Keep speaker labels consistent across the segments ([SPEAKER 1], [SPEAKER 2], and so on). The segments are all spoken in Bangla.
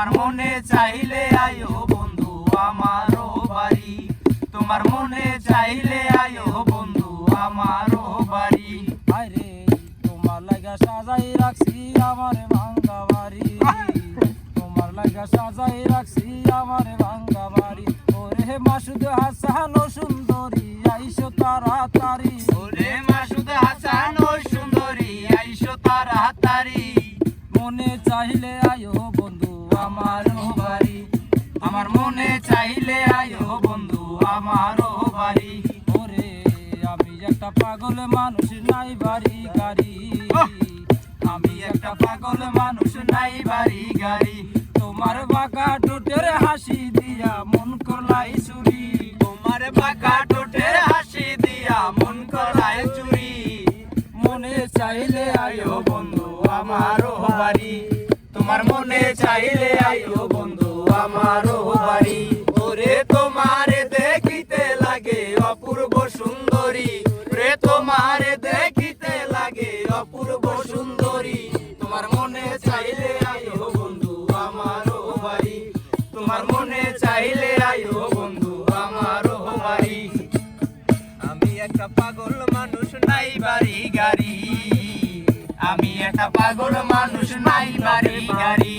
[SPEAKER 1] তোমার মনে চাইলে আয়ো বন্ধু আমারও বাড়ি। তোমার মনে চাইলে আয়ো বন্ধু আমারও বাড়ি।
[SPEAKER 2] আরে তোমার লাগা সাজাই রাখছি আমার ভাঙ্গা বাড়ি। তোমার লাগা সাজাই রাখছি আমার ভাঙ্গা বাড়ি। ওরে মাসুদ হাসান ও সুন্দরী আইসো তাড়াতাড়ি।
[SPEAKER 1] ওরে মাসুদ হাসান ও সুন্দরী আইসো তার হাতারি
[SPEAKER 2] মনে চাইলে আয়ো আমারও বাড়ি।
[SPEAKER 1] আমার মনে চাইলে আয়ো বন্ধু আমারও বাড়ি।
[SPEAKER 2] ওরে আমি একটা পাগল মানুষ নাই বাড়ি গাড়ি।
[SPEAKER 1] আমি একটা পাগল মানুষ নাই বাড়ি গাড়ি।
[SPEAKER 2] তোমার বাঁকা টোটের হাসি দিয়া মন করলাই চুরি।
[SPEAKER 1] তোমার বাঁকা টোটের হাসি দিয়া মন করায় চুরি।
[SPEAKER 2] মনে চাইলে
[SPEAKER 1] আয়ো বন্ধু আমারও বাড়ি। চাইলে আয়ো বন্ধু, আমারও বাড়ি। ওরে তোমারে দেখিতে লাগে অপূর্ব সুন্দরী। রে তোমারে দেখিতে লাগে অপূর্ব সুন্দরী। তোমার মনে চাইলে আয়ো বন্ধু, আমারও বাড়ি। তোমার মনে চাইলে আয়ো বন্ধু, আমারও বাড়ি। আমি একটা পাগল মানুষ, নাই বাড়ি গাড়ি। আমি একটা পাগল মানুষ, নাই বাড়ি গাড়ি।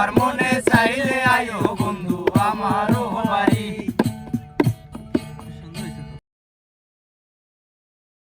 [SPEAKER 1] আমার মনে চাইলে